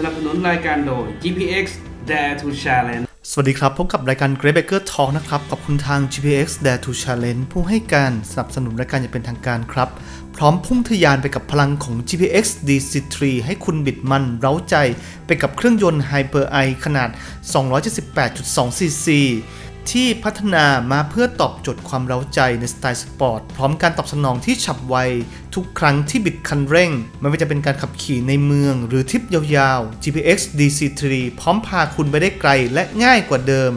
สนับสนุนรายการโดย GPX Dare to Challenge สวัสดีครับ พบกับรายการ Great Baker Talk นะครับ ขอบคุณทาง GPX Dare to Challenge ผู้ให้การสนับสนุนรายการอย่างเป็นทางการครับ พร้อมพุ่งทะยานไปกับพลังของ GPX DC3 ให้คุณบิดมันเร้าใจ ไปกับเครื่องยนต์ Hyper i ขนาด 278.2 cc ที่พัฒนามาเพื่อตอบโจทย์ความเร้าใจในสไตล์สปอร์ต พร้อมการตอบสนองที่ฉับไว ทุกครั้งที่บิดคันเร่ง ไม่ว่าจะเป็นการขับขี่ในเมือง หรือทริปยาวๆ GPX DC3 พร้อมพาคุณไปได้ไกลและง่ายกว่าเดิม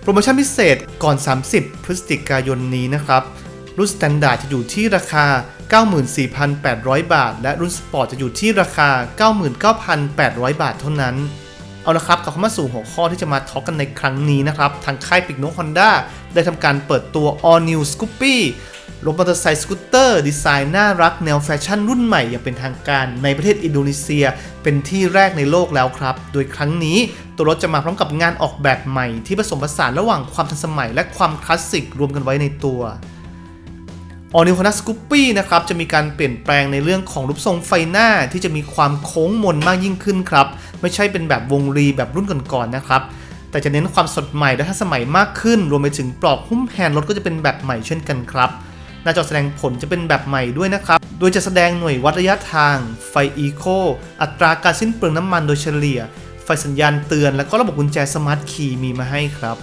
โปรโมชั่นพิเศษก่อน 30 พฤศจิกายนนี้นะครับรุ่นสแตนดาร์ดจะอยู่ที่ราคา 94,800 บาท และรุ่นสปอร์ตจะอยู่ที่ราคา 99,800 บาทเท่านั้น เอาละครับกลับเข้ามาสู่หัวข้อที่จะมาทอล์กกันในครั้งนี้นะครับ ทางค่ายปิกโนฮอนด้าได้ทำการเปิดตัว All New Scoopy รถมอเตอร์ไซค์สกูตเตอร์ดีไซน์น่ารักแนวแฟชั่นรุ่นใหม่อย่างเป็นทางการในประเทศอินโดนีเซีย เป็นที่แรกในโลกแล้วครับ โดยครั้งนี้ตัวรถจะมาพร้อมกับงานออกแบบใหม่ที่ผสมผสานระหว่างความทันสมัยและความคลาสสิกรวมกันไว้ในตัวออนิวคอน a สกูปปี้นะครับจะมีการเปลี่ยนแปลงในเรื่องของรูปทรงไฟหน้าที่จะมีความโค้งมนมากยิ่งขึ้นครับ ไม่ใช่เป็นแบบวงรีแบบรุ่นก่อนๆนะครับ แต่จะเน้นความสดใหม่และทันสมัยมากขึ้น รวมไปถึงปลอกหุ้มแฮนด์รถก็จะเป็นแบบใหม่เช่นกันครับหน้าจอแสดงผลจะเป็นแบบใหม่ด้วยนะครับ โดยจะแสดงหน่วยวัดระยะทาง ไฟอีโค อัตราการสิ้นเปลืองน้ำมันโดยเฉลี่ย ไฟสัญญาณเตือน และก็ระบบกุญแจสมาร์ทคีย์มีมาให้ครับ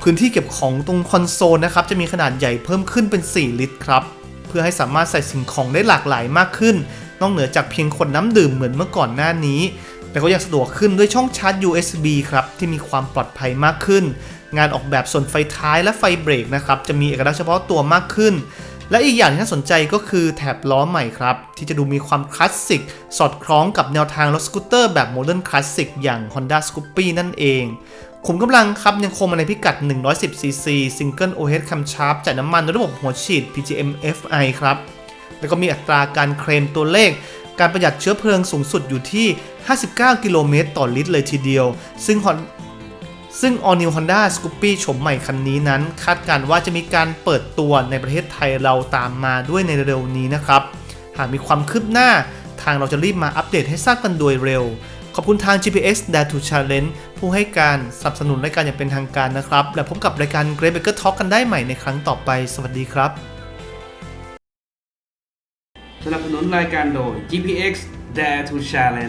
พื้นที่เก็บของตรงคอนโซลนะครับ จะมีขนาดใหญ่เพิ่มขึ้นเป็น 4 ลิตรครับ เพื่อให้สามารถใส่สิ่งของได้หลากหลายมากขึ้น นอกเหนือจากเพียงขวดน้ำดื่มเหมือนเมื่อก่อนหน้านี้ แต่ก็ยังสะดวกขึ้นด้วยช่องชาร์จ USB ครับ ที่มีความปลอดภัยมากขึ้น งานออกแบบส่วนไฟท้ายและไฟเบรกนะครับ จะมีเอกลักษณ์เฉพาะตัวมากขึ้น และอีกอย่างที่น่าสนใจก็คือแถบล้อใหม่ครับ ที่จะดูมีความคลาสสิก สอดคล้องกับแนวทางรถสกูตเตอร์แบบโมเดิร์นคลาสสิกอย่าง Honda Scoopy นั่นเองขุมกำลังครับยังคงมาในพิกัด 110cc Single OH Camshaft จ่ายน้ำมันด้วยระบบหัวฉีด PGM FI ครับ แล้วก็มีอัตราการเคลมตัวเลข การประหยัดเชื้อเพลิงสูงสุดอยู่ที่ 59 กิโลเมตรต่อลิตรเลยทีเดียว ซึ่งซึ่ง All New Honda Scoopy โฉมใหม่คันนี้นั้น คาดการณ์ว่าจะมีการเปิดตัวในประเทศไทยเราตามมาด้วยในเร็วนี้นะครับ หากมีความคืบหน้าทางเราจะรีบมาอัปเดตให้ทราบกันโดยเร็ว ขอบคุณทาง GPS Dare to Challenge ผู้ให้การสนับสนุนรายการอย่างเป็นทางการนะครับ และพบกับรายการ Great Baker Talk กันได้ใหม่ในครั้งต่อไป สวัสดีครับ สนับสนุนรายการโดย GPX Dare to Challenge